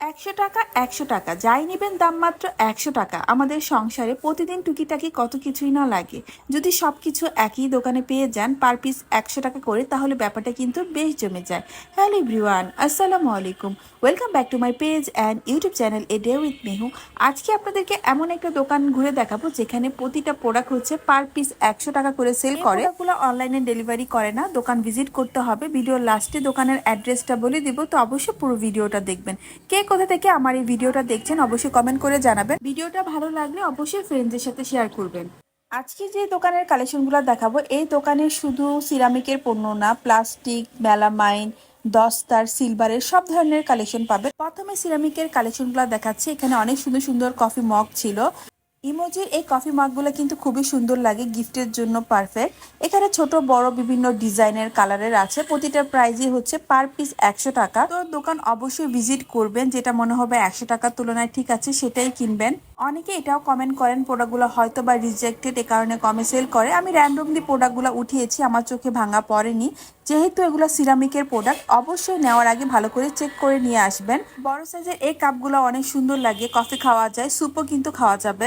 একশো টাকা একশো টাকা। যাই নেবেন দাম মাত্র একশো টাকা। আমাদের সংসারে প্রতিদিন টুকিটাকি কত কিছুই না লাগে। যদি সব কিছু একই দোকানে পেয়ে যান পার পিস একশো টাকা করে তাহলে ব্যাপারটা কিন্তু বেশ জমে যায়। হ্যালো এভরিওয়ান আসসালামু আলাইকুম। Welcome back to my page and YouTube channel a day with Mehu. আজকে আপনাদেরকে এমন একটা দোকান ঘুরে দেখাবো যেখানে প্রতিটা প্রোডাক্ট হচ্ছে পার পিস একশো টাকা করে সেল করে। ওগুলো অনলাইনে ডেলিভারি করে না দোকান ভিজিট করতে হবে। ভিডিওর লাস্টে দোকানের অ্যাড্রেসটা বলে দিব তো অবশ্যই পুরো ভিডিওটা দেখবেন। কে কোথা থেকে আমার এই ভিডিওটা দেখছেন অবশ্যই কমেন্ট করে জানাবেন। ভিডিওটা ভালো লাগলে অবশ্যই ফ্রেন্ডসদের সাথে শেয়ার করবেন। আজকে যে দোকানের কালেকশনগুলো দেখাবো, এই দোকানে শুধু সিরামিকের পণ্য না প্লাস্টিক মেলামাইন দস্তার সিলভারের সব ধরনের কালেকশন পাবে প্রথমে সিরামিকের কালেকশনগুলো দেখাচ্ছি। এখানে অনেক সুন্দর সুন্দর কফি মগ ছিল। ইমোজির এই কফি মাগগুলো কিন্তু খুবই সুন্দর লাগে, গিফটের জন্য পারফেক্ট এখানে ছোট, বড় বিভিন্ন ডিজাইনের কালারের আছে। প্রতিটা প্রাইজই হচ্ছে পার পিস একশো টাকা। তো দোকান অবশ্যই ভিজিট করবেন, যেটা মনে হবে একশো টাকার তুলনায় ঠিক আছে, সেটাই কিনবেন। অনেকে এটাও কমেন্ট করেন প্রোডাক্টগুলো হয়তো বা রিজেক্টেড এ কারণে কমে সেল করে। আমি র্যান্ডমলি প্রোডাক্টগুলো উঠিয়েছি, আমার চোখে ভাঙা পড়েনি। যেহেতু এগুলো সিরামিকের প্রোডাক্ট অবশ্যই নেওয়ার আগে ভালো করে চেক করে নিয়ে আসবেন। বড় সাইজের এই কাপগুলো অনেক সুন্দর লাগে কফি খাওয়া যায় স্যুপও কিন্তু খাওয়া যাবে।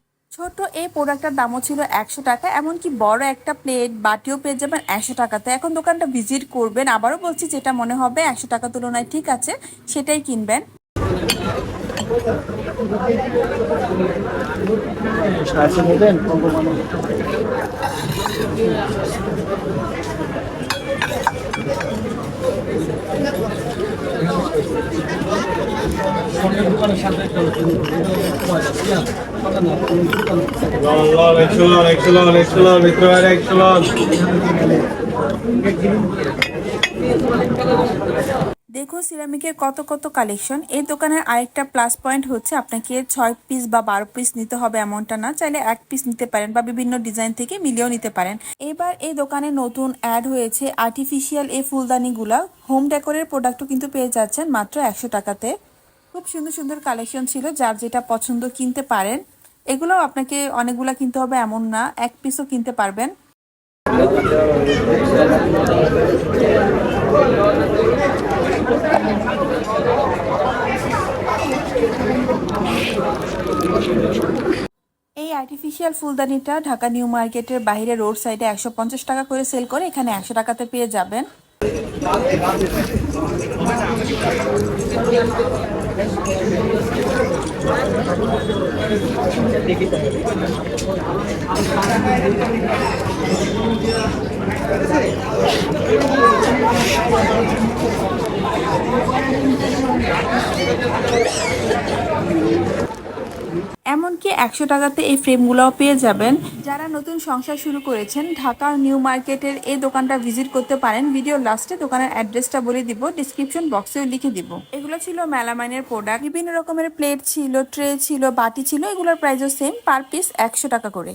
ছোট এই প্রোডাক্টটার দামও ছিল একশো টাকা, এমনকি বড় একটা প্লেট বাটিও পেয়ে যাবেন একশো টাকাতে। এখন দোকানটা ভিজিট করবেন। আবারও বলছি, যেটা মনে হবে একশো টাকা তুলনায় ঠিক আছে, সেটাই কিনবেন। দেখুন, সিরামিকের কত কত কালেকশন এই দোকানের আরেকটা প্লাস পয়েন্ট হচ্ছে আপনাকে ছয় পিস বা বারো পিস নিতে হবে এমনটা না। চাইলে এক পিস নিতে পারেন বা বিভিন্ন ডিজাইন থেকে মিলিয়েও নিতে পারেন। এবার এই দোকানে নতুন অ্যাড হয়েছে আর্টিফিশিয়াল এই ফুলদানিগুলা। হোম ডেকোরের প্রোডাক্টও কিন্তু পেয়ে যাচ্ছেন মাত্র একশো টাকাতে। খুব সুন্দর সুন্দর কালেকশন ছিল, যার যেটা পছন্দ কিনতে পারেন। এগুলো আপনাকে অনেকগুলা কিনতে হবে, এমন না, এক পিসও কিনতে পারবেন। এই আর্টিফিশিয়াল ফুলদানিটা ঢাকা নিউ মার্কেটের বাইরে রোড সাইডে একশো পঞ্চাশ টাকা করে সেল করে এখানে একশো টাকাতে পেয়ে যাবেন। দেখি এমনকি একশো টাকাতে এই ফ্রেমগুলোও পেয়ে যাবেন। যারা নতুন সংসার শুরু করেছেন ঢাকা নিউ মার্কেটের এই দোকানটা ভিজিট করতে পারেন। ভিডিও লাস্টে দোকানের অ্যাড্রেসটা বলে দিব ডিসক্রিপশন বক্সেও লিখে দিব। এগুলো ছিল মেলামাইনের প্রোডাক্ট বিভিন্ন রকমের প্লেট ছিল ট্রে ছিল, বাটি ছিল, এগুলোর প্রাইসও সেম পার পিস একশো টাকা করে।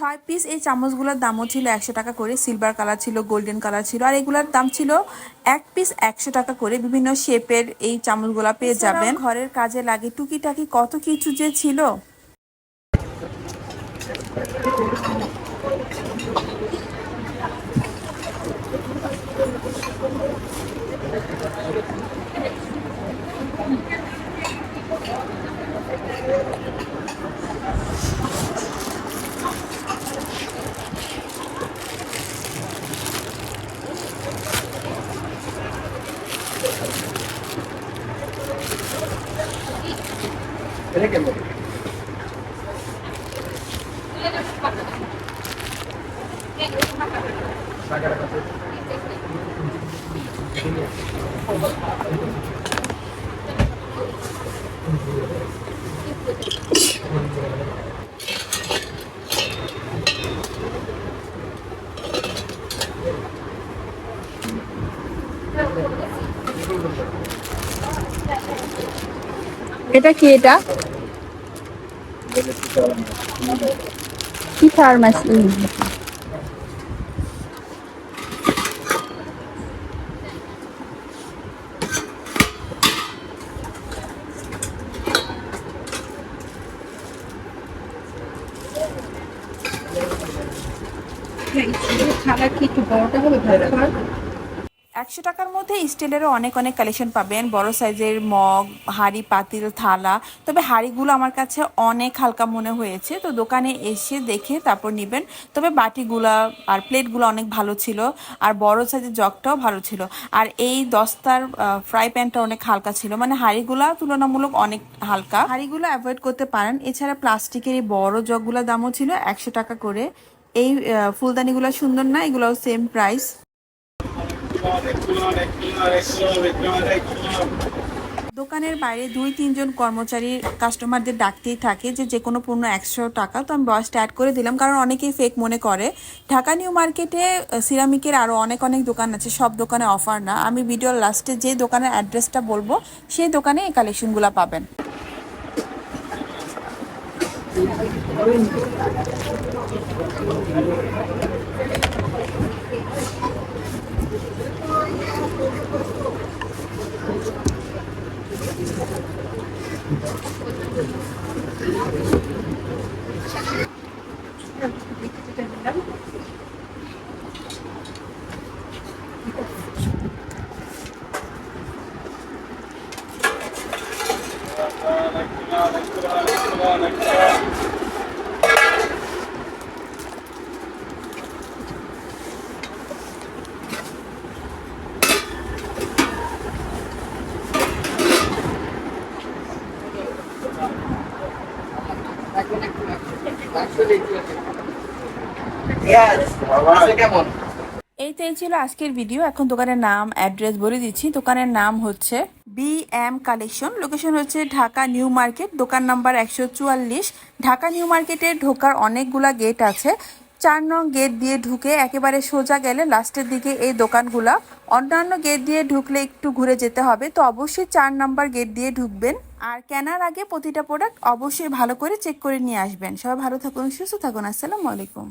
ছয় পিস এই চামচগুলোর দামও ছিল একশো টাকা করে। সিলভার কালার ছিল গোল্ডেন কালার ছিল। আর এগুলোর দাম ছিল এক পিস একশো টাকা করে। বিভিন্ন শেপের এই চামচগুলা পেয়ে যাবেন। ঘরের কাজে লাগে। টুকিটাকি কত কিছু যে ছিল? Tenés Saca la cafeta. এটা কি এটা? কি ফার্মাসি খাবার কি একটু বড়টা হবে ভালো একশো টাকার মধ্যে স্টিলেরও অনেক অনেক কালেকশন পাবেন। বড় সাইজের মগ, হাঁড়ি, পাতিল, থালা। তবে হাঁড়িগুলো আমার কাছে অনেক হালকা মনে হয়েছে। তো দোকানে এসে দেখে তারপর নেবেন। তবে বাটিগুলা আর প্লেটগুলো অনেক ভালো ছিল। আর বড় সাইজের জগটাও ভালো ছিল। আর এই দস্তার ফ্রাই প্যানটা অনেক হালকা ছিল। মানে হাঁড়িগুলা তুলনামূলক অনেক হালকা। হাঁড়িগুলো অ্যাভয়েড করতে পারেন। এছাড়া প্লাস্টিকের এই বড় জগগুলোর দামও ছিল একশো টাকা করে। এই ফুলদানিগুলো সুন্দর না? এগুলোও সেম প্রাইস দোকানের বাইরে দুই, তিনজন কর্মচারী কাস্টমারদের ডাকতেই থাকে যে যে কোনো পণ্য একশো টাকা। তো আমি বয়সটা অ্যাড করে দিলাম, কারণ অনেকেই ফেক মনে করে। ঢাকা নিউ মার্কেটে সিরামিকের আরও অনেক অনেক দোকান আছে, সব দোকানে অফার না। আমি ভিডিওর লাস্টে যে দোকানের অ্যাড্রেসটা বলব, সেই দোকানে এই কালেকশনগুলো পাবেন। এই তো এই ছিল আজকের ভিডিও এখন দোকানের নাম অ্যাড্রেস বলে দিচ্ছি। দোকানের নাম হচ্ছে বি এম কালেকশন লোকেশন হচ্ছে ঢাকা নিউ মার্কেট। দোকান নাম্বার একশো চুয়াল্লিশ। ঢাকা নিউ মার্কেটে ঢোকার অনেকগুলা গেট আছে। চার নং গেট দিয়ে ঢুকে একেবারে সোজা গেলে লাস্টের দিকে এই দোকানগুলা। অন্যান্য গেট দিয়ে ঢুকলে একটু ঘুরে যেতে হবে। তো অবশ্যই চার নাম্বার গেট দিয়ে ঢুকবেন। আর কেনার আগে প্রতিটা প্রোডাক্ট অবশ্যই ভালো করে চেক করে নিয়ে আসবেন। সবাই ভালো থাকুন সুস্থ থাকুন। আসসালামু আলাইকুম।